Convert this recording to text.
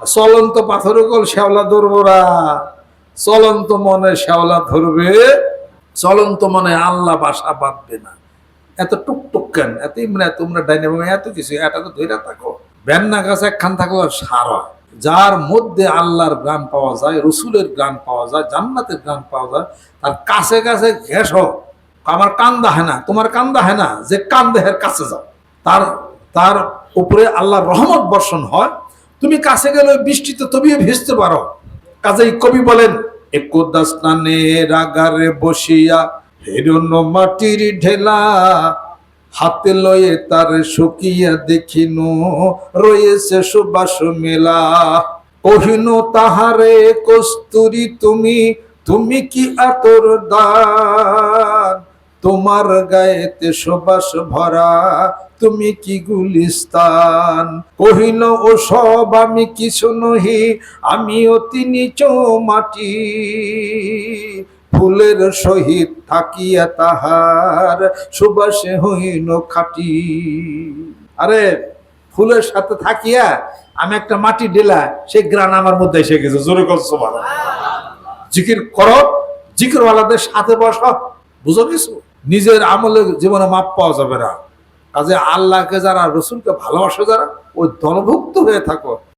চলন্ত পাথরের কল শ্যাওলা ধরবরা চলন্ত মনে শ্যাওলা ধরবে, চলন্ত মনে আল্লাহ বাসা বাঁধবে না। এত টুকটুক কেন? এত ইমরা, তোমরা ডাইনামিক এত কিছু, এটা তো ধৈরা থাকো। বেন্না গাছ একখান থাকল সারা। যার মধ্যে আল্লাহর গান পাওয়া যায়, রসুলের গান পাওয়া যায়, জান্নাতের গান পাওয়া যায়, তার কাছে কাছে ঘেস আমার কান্দা হয় না, তোমার কান্দা হয় না, যে কান্দেহের কাছে যাও। তার তার উপরে আল্লাহর রহমত বর্ষণ হয় তুমি কাছে গেলে বৃষ্টিতে তবিও ভিজতে পারো। কাজেই কবি বলেন একদা স্নানে রাগারে বসিয়া হিরণ্য মাটির ঢেলা, হাতে লয়ে তার শুকিয়া দেখিনু, রয়েছে সুবাস মেলা। কহিনু, তাহারে কস্তুরি তুমি তুমি কি আতর দান? তোমার গায়েতে সুবাস ভরা, তুমি কি গুলিস্তান? কহিল, ও সব, আমি কিছু নহি আমি অতি নিচ মাটি। ফুলের সহিত থাকিয়া তাহার সুবাসে হইল খাটি। আরে, ফুলের সাথে থাকিয়া আমি একটা মাটি ডেলা সেই গ্রান আমার মধ্যে এসে গেছে। জোরে করছ জিকির করো, জিকিরওয়ালাদের সাথে বস। বুঝো কিছু নিজের আমলে জীবনে মাপ পাওয়া যাবে না। কাজে আল্লাহকে যারা রসুলকে ভালোবাসে যারা, ওই দলভুক্ত হয়ে থাকো।